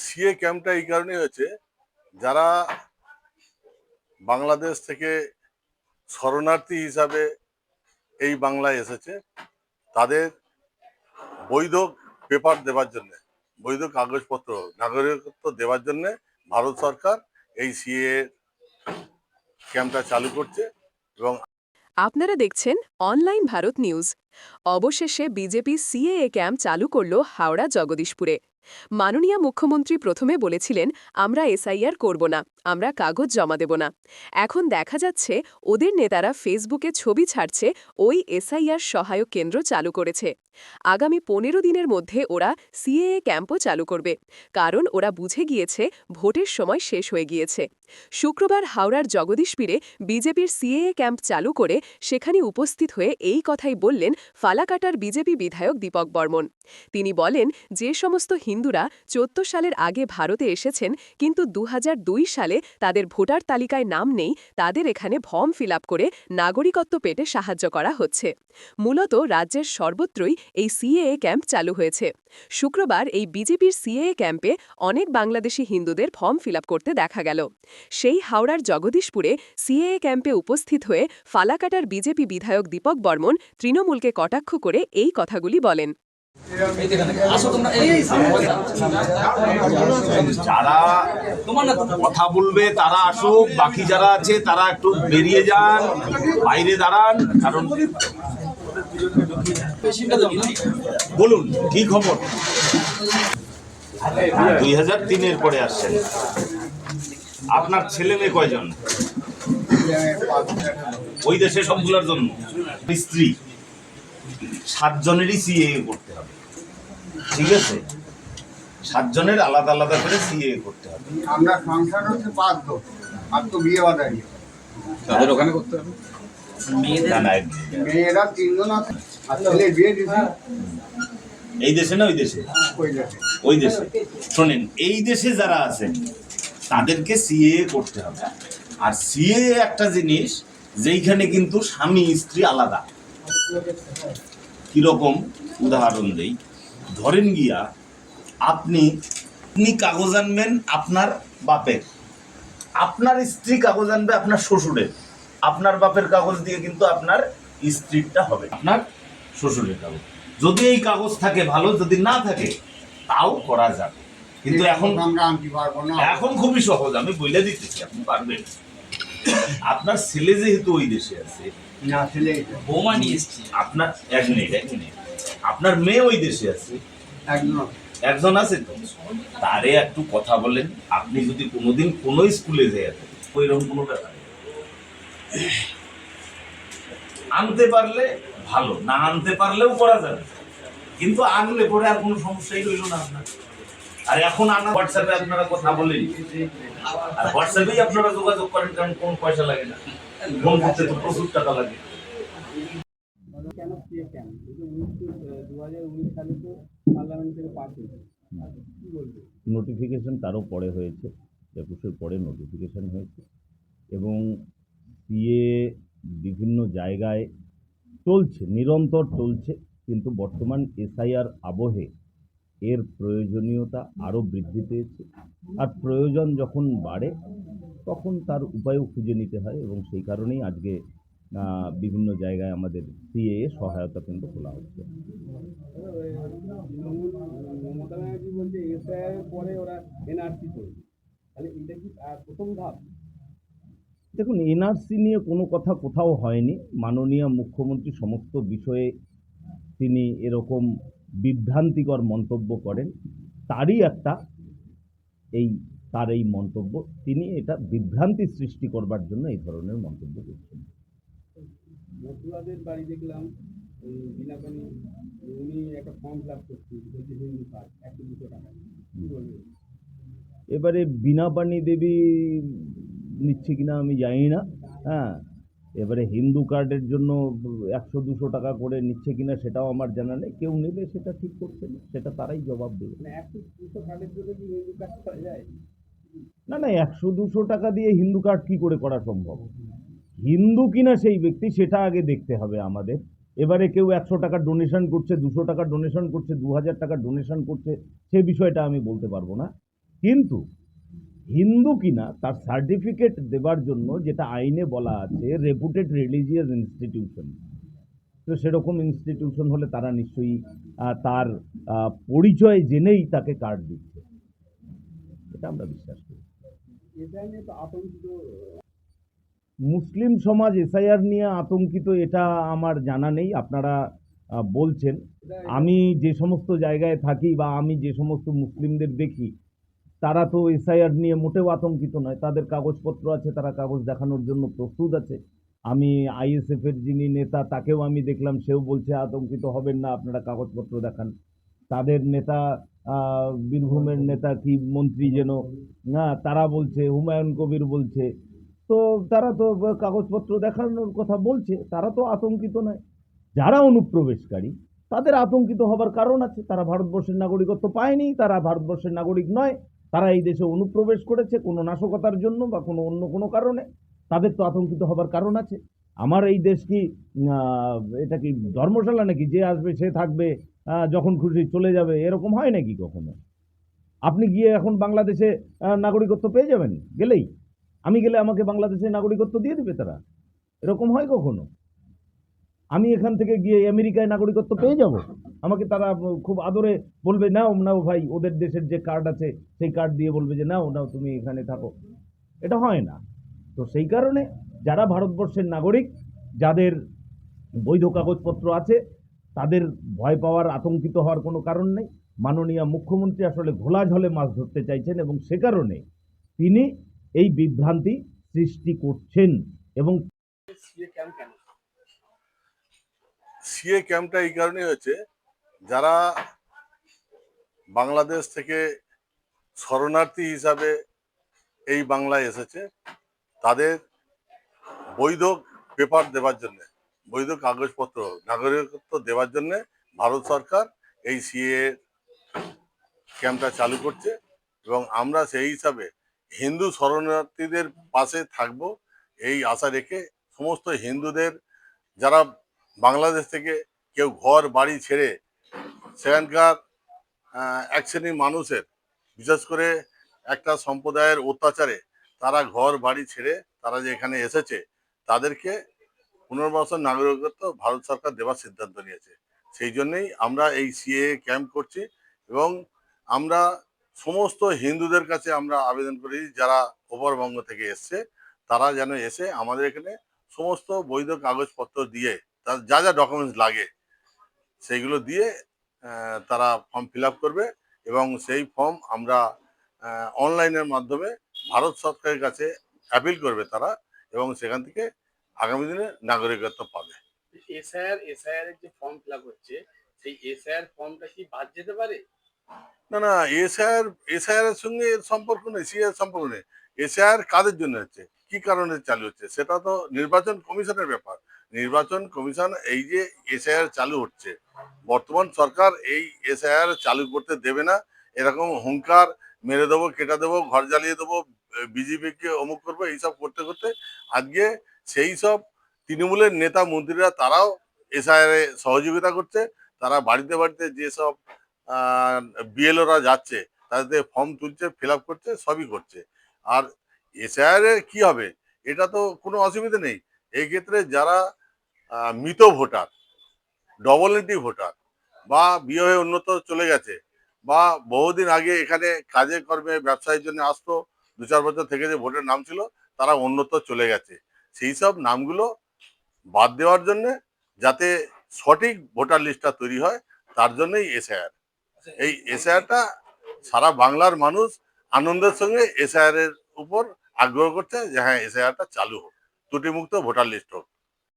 CA ক্যাম্পটা এই কারণে হয়েছে, যারা বাংলাদেশ থেকে শরণার্থী হিসাবে এই বাংলায় এসেছে, তাদের বৈধ পেপার দেওয়ার জন্য, বৈধ কাগজপত্র, নাগরিকত্ব দেওয়ার জন্য ভারত সরকার এই সিএ ক্যাম্পটা চালু করছে এবং আপনারা দেখছেন অনলাইন ভারত নিউজ। অবশেষে বিজেপি সিএএ ক্যাম্প চালু করল হাওড়া জগদীশপুরে। মাননীয় মুখ্যমন্ত্রী প্রথমে বলেছিলেন আমরা এসআইআর করব না। আমরা কাগজ জমা দেব না। এখন দেখা যাচ্ছে ওদের নেতারা ফেসবুকে ছবি ছাড়ছে, ওই এসআইআর সহায়ক কেন্দ্র চালু করেছে। আগামী পনেরো দিনের মধ্যে ওরা সিএএ ক্যাম্পও চালু করবে, কারণ ওরা বুঝে গিয়েছে ভোটের সময় শেষ হয়ে গিয়েছে। শুক্রবার হাওড়ার জগদীশপীরে বিজেপির সিএএ ক্যাম্প চালু করে সেখানে উপস্থিত হয়ে এই কথাই বললেন ফালাকাটার বিজেপি বিধায়ক দীপক বর্মন। তিনি বলেন, যে সমস্ত হিন্দুরা চোদ্দ সালের আগে ভারতে এসেছেন, কিন্তু দু সালে তাদের ভোটার তালিকায় নাম নেই, তাদের এখানে ফর্ম ফিল করে নাগরিকত্ব পেতে সাহায্য করা হচ্ছে। মূলত রাজ্যের সর্বত্রই এই সিএএ ক্যাম্প চালু হয়েছে। শুক্রবার এই বিজেপির সিএএ ক্যাম্পে অনেক বাংলাদেশি হিন্দুদের ফর্ম ফিল করতে দেখা গেল। সেই হাওড়ার জগদীশপুরে সিএএ ক্যাম্পে উপস্থিত হয়ে ফালাকাটার বিজেপি বিধায়ক দীপক বর্মন তৃণমূলকে কটাক্ষ করে এই কথাগুলি বলেন। যারা কথা বলবে, তারা আসুক, বাকি যারা আছে, তারা একটু বেরিয়ে যান, বাইরে দাঁড়ান, কারণ বলুন, কি খবর? দুই হাজার তিনের পরে আসছেন। আপনার ছেলে মেয়ে কয়জন? ওই দেশে সবগুলোর জন্য। স্ত্রী। সাতজনেরই সিএ করতে হবে। ঠিক আছে? সাতজনের আলাদা আলাদা করে সিএ করতে হবে। আমরা সংসার হচ্ছে বাধ্য আর তো বিয়ে বাদাই তাদের ওখানে করতে হবে? না না এক- মেয়েরা তিনজন আছে আর ছেলে বিয়ে দিছি এই দেশে না ওই দেশে? ওই দেশে। ওই দেশে। শোনেন এই দেশে যারা আছেন তাদেরকে সিএ করতে হবে। আর সিএ একটা জিনিস যেইখানে কিন্তু স্বামী স্ত্রী আলাদা। কীরকম উদাহরণ দেই? ধরেন গিয়া আপনি আপনি কাগজ আনবেন আপনার বাপের। আপনার স্ত্রী কাগজ আনবে আপনার শ্বশুরের। আপনার বাপের কাগজ দিয়ে কিন্তু আপনার স্ত্রীরটা হবে আপনার শ্বশুরের কাগজ। যদি এই কাগজ থাকে ভালো যদি না থাকে তাও করা যাবে। কিন্তু এখন আমরা আনতে পারব না। এখন খুবই সহজ আমি বলে দিতেছি আপনি পারবেন। আপনার ছেলে যেহেতু ওই দেশে আছে না ছেলে বৌমা নিয়ে এসছি আপনার এক মিনিট এক মিনিট। আপনার মেয়ে ওই দেশে আছে। একজন। একজন আছে তো? তারে একটু কথা বলেন। আপনি যদি কোনোদিন কোনো স্কুলে যেয়ে ওইরকম কোনো ব্যাপার আনতে পারলে ভালো না আনতে পারলেও করা যাবে। কিন্তু আনলে পরে আর কোনো সমস্যাই রইল না আপনার। আর এখন আনা হোয়াটসঅ্যাপে আপনারা কথা বলেন। আর হোয়াটসঅ্যাপেই আপনারা যোগাযোগ করেন কারণ কোনো পয়সা লাগে না। তো প্রচুর টাকা লাগে। নোটিফিকেশন তারও পরে হয়েছে, একুশের পরে নোটিফিকেশন হয়েছে এবং সিএ বিভিন্ন জায়গায় চলছে, নিরন্তর চলছে, কিন্তু বর্তমান এসআইআর আবহে এর প্রয়োজনীয়তা আরও বৃদ্ধি পেয়েছে। আর প্রয়োজন যখন বাড়ে তখন তার উপায়ও খুঁজে নিতে হয় এবং সেই কারণেই আজকে বিভিন্ন জায়গায় আমাদের সিএ সহায়তা কেন্দ্র খোলা হচ্ছে। দেখুন এনআরসি নিয়ে কোনো কথা কোথাও হয়নি। মাননীয় মুখ্যমন্ত্রী সমস্ত বিষয়ে তিনি এরকম বিভ্রান্তিকর মন্তব্য করেন। তারই একটা এই তার এই মন্তব্য তিনি এটা বিভ্রান্তি সৃষ্টি করবার জন্য এই ধরনের মন্তব্য করছেন। মতুয়াদের বাড়ি দেখলাম ওই বিনাপানি উনি একটা ফর্ম ফিল আপ করছেন হিন্দু কার্ড একশো দুশো টাকা। এবারে বিনা পানি দেবী নিচ্ছে কিনা আমি জানি না হ্যাঁ। এবারে হিন্দু কার্ডের জন্য একশো দুশো টাকা করে নিচ্ছে কিনা সেটাও আমার জানা নেই কেউ নেবে সেটা ঠিক করছে না সেটা তারাই জবাব দেবে। মানে একশো দুশো কার্ডের জন্য কি হিন্দু কার্ড করা যায়? না না, একশো, দুশো টাকা দিয়ে হিন্দু কার্ড কি করে করা সম্ভব? হিন্দু কিনা সেই ব্যক্তি সেটা আগে দেখতে হবে আমাদের। এবারে কেউ একশো টাকা ডোনেশন করছে, দুশো টাকা ডোনেশন করছে, দু হাজার টাকা ডোনেশন করছে, সে বিষয়টা আমি বলতে পারব না। কিন্তু হিন্দু কিনা তার সার্টিফিকেট দেবার জন্য যেটা আইনে বলা আছে রেপুটেড রিলিজিয়াস ইনস্টিটিউশন তো সেরকম ইনস্টিটিউশন হলে তারা নিশ্চয়ই তার পরিচয় জেনেই তাকে কার্ড দিচ্ছে। এটা আমরা বিশ্বাস করি। মুসলিম সমাজ এসআইআর নিয়ে আতঙ্কিত এটা আমার জানা নেই আপনারা বলছেন। আমি যে সমস্ত জায়গায় থাকি বা আমি যে সমস্ত মুসলিমদের দেখি তারা তো এসআইআর নিয়ে মোটেও আতঙ্কিত নয়। তাদের কাগজপত্র আছে তারা কাগজ দেখানোর জন্য প্রস্তুত আছে। আমি আইএসএফ এর যিনি নেতা তাকেও আমি দেখলাম সেও বলছে আতঙ্কিত হবেন না আপনারা কাগজপত্র দেখান। তাদের নেতা বীরভূমের নেতা কি মন্ত্রী যেন, না, তারা বলছে, হুমায়ুন কবির বলছে, তো তারা তো কাগজপত্র দেখানোর কথা বলছে, তারা তো আতঙ্কিত নয়। যারা অনুপ্রবেশকারী, তাদের আতঙ্কিত হবার কারণ আছে, তারা ভারতবর্ষের নাগরিকত্ব পায়নি, তারা ভারতবর্ষের নাগরিক নয়, তারা এই দেশে অনুপ্রবেশ করেছে কোনো নাশকতার জন্য বা কোনো অন্য কোনো কারণে, তাদের তো আতঙ্কিত হবার কারণ আছে। আমার এই দেশ কি এটা কি ধর্মশালা নাকি? যে আসবে সে থাকবে যখন খুশি চলে যাবে, এরকম হয় নাকি কখনো? আপনি গিয়ে এখন বাংলাদেশে নাগরিকত্ব পেয়ে যাবেন? গেলেই। আমি গেলে আমাকে বাংলাদেশে নাগরিকত্ব দিয়ে দিবে তারা। এরকম হয় কখনো? আমি এখান থেকে গিয়ে আমেরিকায় নাগরিকত্ব পেয়ে যাব? আমাকে তারা খুব আদরে বলবে, নাও নাও ভাই, ওদের দেশের যে কার্ড আছে, সেই কার্ড দিয়ে বলবে যে, নাও নাও, তুমি এখানে থাকো। এটা হয় না। তো সেই কারণে যারা ভারতবর্ষের নাগরিক, যাদের বৈধ কাগজপত্র আছে তাদের ভয় পাওয়ার, আতঙ্কিত হওয়ার কোনো কারণ নেই। মাননীয় মুখ্যমন্ত্রী আসলে ঘোলা ঝলে মাছ ধরতে চাইছেন এবং সে কারণে তিনি এই বিভ্রান্তি সৃষ্টি করছেন এবং সিএ ক্যাম্প ক্যাম্পটা এই কারণেই হয়েছে, যারা বাংলাদেশ থেকে শরণার্থী হিসাবে এই বাংলায় এসেছে, তাদের বৈধ পেপার দেওয়ার জন্য। বৈধ কাগজপত্র, নাগরিকত্ব দেওয়ার জন্য ভারত সরকার এই সিএ ক্যাম্পটা চালু করছে এবং আমরা সেই হিসাবে হিন্দু শরণার্থীদের পাশে থাকব এই আশা রেখে সমস্ত হিন্দুদের, যারা বাংলাদেশ থেকে কেউ ঘর, বাড়ি ছেড়ে সেখানকার এক শ্রেণির মানুষের, বিশেষ করে একটা সম্প্রদায়ের অত্যাচারে তারা ঘর, বাড়ি ছেড়ে তারা যে এখানে এসেছে, তাদেরকে পুনর্বাসন নাগরিকত্ব ভারত সরকার দেওয়ার সিদ্ধান্ত নিয়েছে। সেই জন্যেই আমরা এই সিএ ক্যাম্প করছি এবং আমরা সমস্ত হিন্দুদের কাছে আমরা আবেদন করি, যারা ওপরবঙ্গ থেকে এসছে, তারা যেন এসে আমাদের এখানে সমস্ত বৈধ কাগজপত্র দিয়ে, তার যা যা ডকুমেন্টস লাগে, সেইগুলো দিয়ে তারা ফর্ম ফিল করবে এবং সেই ফর্ম আমরা অনলাইনের মাধ্যমে ভারত সরকারের কাছে অ্যাপিল করবে তারা এবং সেখান থেকে আগামী দিনে নাগরিকত্ব পাবে। এসআইআর এসআইআর এর যে ফর্ম ফিল হচ্ছে সেই এসআইআর ফর্মটা কি বাদ যেতে পারে? না না এসআইআর এসআইআর এর সঙ্গে এর সম্পর্ক নেই সিআর সম্পর্ক নেই। এসআইআর কাদের জন্য হচ্ছে? কি কারণে চালু হচ্ছে? সেটা তো নির্বাচন কমিশনের ব্যাপার। নির্বাচন কমিশন এই যে এসআইআর চালু হচ্ছে বর্তমান সরকার এই এসআইআর চালু করতে দেবে না। এরকম হুঙ্কার মেরে দেবো কেটে দেবো ঘর জ্বালিয়ে দেবো বিজেপিকে অমুক করব এইসব করতে করতে আজকে সেই সব তৃণমূলের নেতা মন্ত্রীরা তারাও এসআইআর সহযোগিতা করছে। তারা বাড়িতে বাড়িতে যেসব বিএলওরা যাচ্ছে, তাদের ফর্ম তুলছে ফিল করছে, সবই করছে। আর এসআইআর কি হবে? এটা তো কোনো অসুবিধা নেই। এই ক্ষেত্রে যারা মৃত ভোটার ডবল এন্ট্রি ভোটার বা বিয়ে হয়ে উন্নত চলে গেছে বা বহুদিন আগে এখানে কাজে কর্মে ব্যবসায়ের জন্য আসতো, দু চার বছর থেকে যে ভোটের নাম ছিল, তারা অন্যত্র চলে গেছে। সেই সব নামগুলো বাদ দেওয়ার জন্য যাতে সঠিক ভোটার লিস্টটা তৈরি হয়, তার জন্যই এসআইআর। এই এসআইআরটা সারা বাংলার মানুষ আনন্দের সঙ্গে এসআইআর এর উপর আগ্রহ করছে যে হ্যাঁ এসআইআরটা চালু হোক, ত্রুটিমুক্ত ভোটার লিস্ট হোক।